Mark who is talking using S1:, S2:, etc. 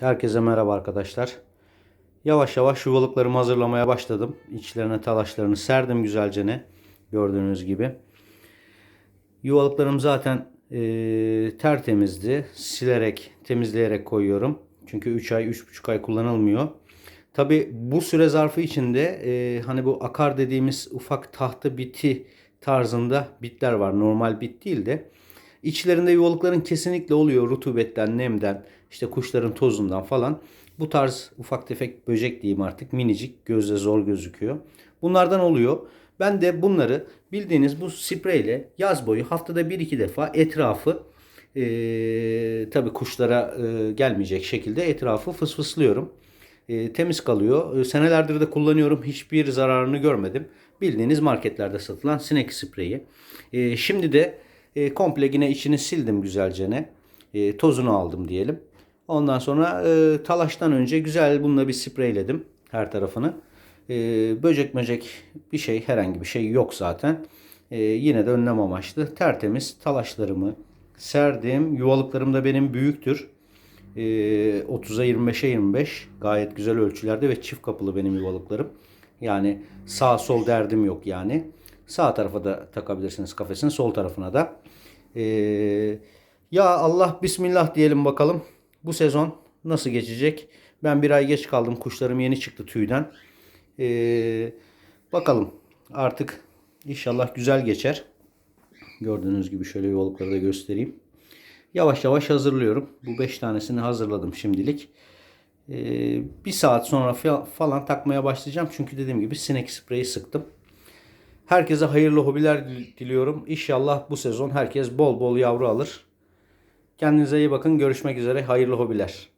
S1: Herkese merhaba arkadaşlar. Yavaş yavaş yuvalıklarımı hazırlamaya başladım. İçlerine talaşlarını serdim güzelce ne gördüğünüz gibi. Yuvalıklarım zaten e, tertemizdi. Silerek, temizleyerek koyuyorum. Çünkü 3 ay, 3,5 ay kullanılmıyor. Tabi bu süre zarfı içinde e, hani bu akar dediğimiz ufak tahta biti tarzında bitler var. Normal bit değil de. İçlerinde yuvalıkların kesinlikle oluyor rutubetten, nemden, işte kuşların tozundan falan. Bu tarz ufak tefek böcek diyeyim artık minicik gözle zor gözüküyor. Bunlardan oluyor. Ben de bunları bildiğiniz bu spreyle yaz boyu haftada 1-2 defa etrafı e, tabii kuşlara e, gelmeyecek şekilde etrafı fısfıslıyorum. E, temiz kalıyor. E, senelerdir de kullanıyorum. Hiçbir zararını görmedim. Bildiğiniz marketlerde satılan sinek spreyi. E, şimdi de e, komple yine içini sildim güzelce ne. E, tozunu aldım diyelim. Ondan sonra e, talaştan önce güzel bununla bir spreyledim her tarafını. E, böcek möcek bir şey herhangi bir şey yok zaten. E, yine de önlem amaçlı tertemiz talaşlarımı serdim. Yuvalıklarım da benim büyüktür. E, 30'a 25'e 25 gayet güzel ölçülerde ve çift kapılı benim yuvalıklarım. Yani sağ sol derdim yok yani. Sağ tarafa da takabilirsiniz kafesin sol tarafına da. E, ya Allah bismillah diyelim bakalım. Bu sezon nasıl geçecek? Ben bir ay geç kaldım. Kuşlarım yeni çıktı tüyden. Ee, bakalım artık inşallah güzel geçer. Gördüğünüz gibi şöyle yuvalıkları da göstereyim. Yavaş yavaş hazırlıyorum. Bu 5 tanesini hazırladım şimdilik. Ee, bir saat sonra fa- falan takmaya başlayacağım. Çünkü dediğim gibi sinek spreyi sıktım. Herkese hayırlı hobiler dil- diliyorum. İnşallah bu sezon herkes bol bol yavru alır. Kendinize iyi bakın. Görüşmek üzere. Hayırlı hobiler.